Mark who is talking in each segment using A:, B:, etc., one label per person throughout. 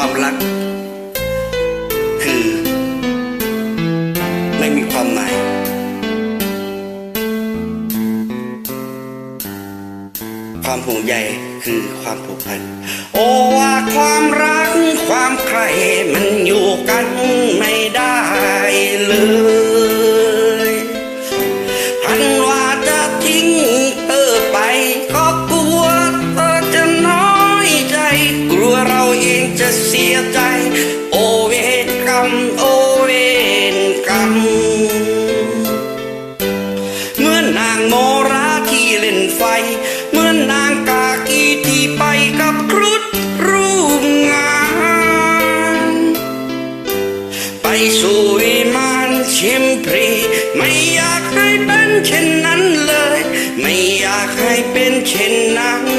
A: ความรัก คือ ไม่มีความหมายความห่วงใยคือความผูกพัน โอ้ว่าความรักความใครมันอยู่กันไม่ได้เลย กรรมเมื่อนนางโมราที่เล่นไฟเมื่อนนางกากีที่ไปกับครุฑรูปงามไปสู่วิมานชิมพรี ไม่อยากให้เป็นเช่นนั้นเลย ไม่อยากให้เป็นเช่นนั้น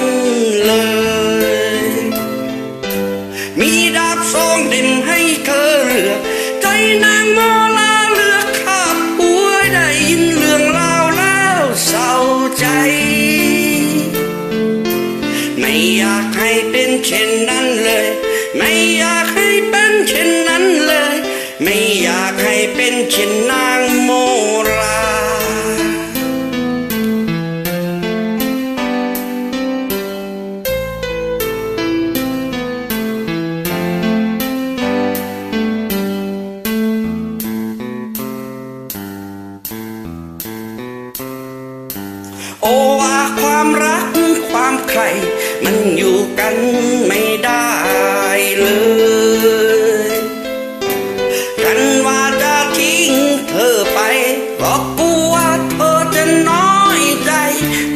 A: ใจ ไม่อยากให้เป็นเช่นนั้นเลย ไม่อยากให้เป็นเช่นนั้นเลย ไม่อยากให้เป็นเช่นนั้น โอ้ว่าความรักความใคร มันอยู่กันไม่ได้เลย กันว่าจะทิ้งเธอไปก็กลัวเธอจะน้อยใจ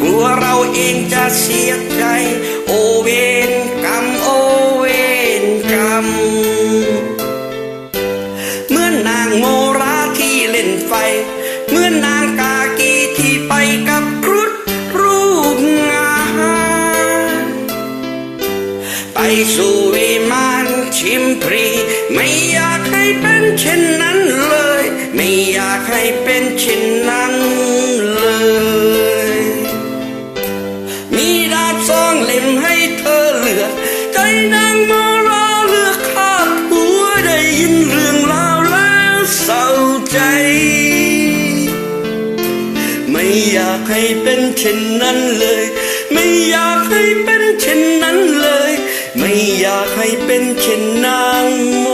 A: กลัวเราเองจะเสียใจ โอเวนกรรมโอเวนกรรม เมื่อนางโม ไปสู่วิมานชิมพรี ไม่อยากให้เป็นเช่นนั้นเลย ไม่อยากให้เป็นเช่นนั้นเลย มีดาบสองเล่มให้เธอเลือกใจนางมารอเลือกข้าบหัวได้ยินเรื่องราวแล้วเศร้าใจ ไม่อยากให้เป็นเช่นนั้นเลย ไม่อยากให้เป็นเช่นนั้นเลย ไม่อยากให้เป็นเช่นนางโม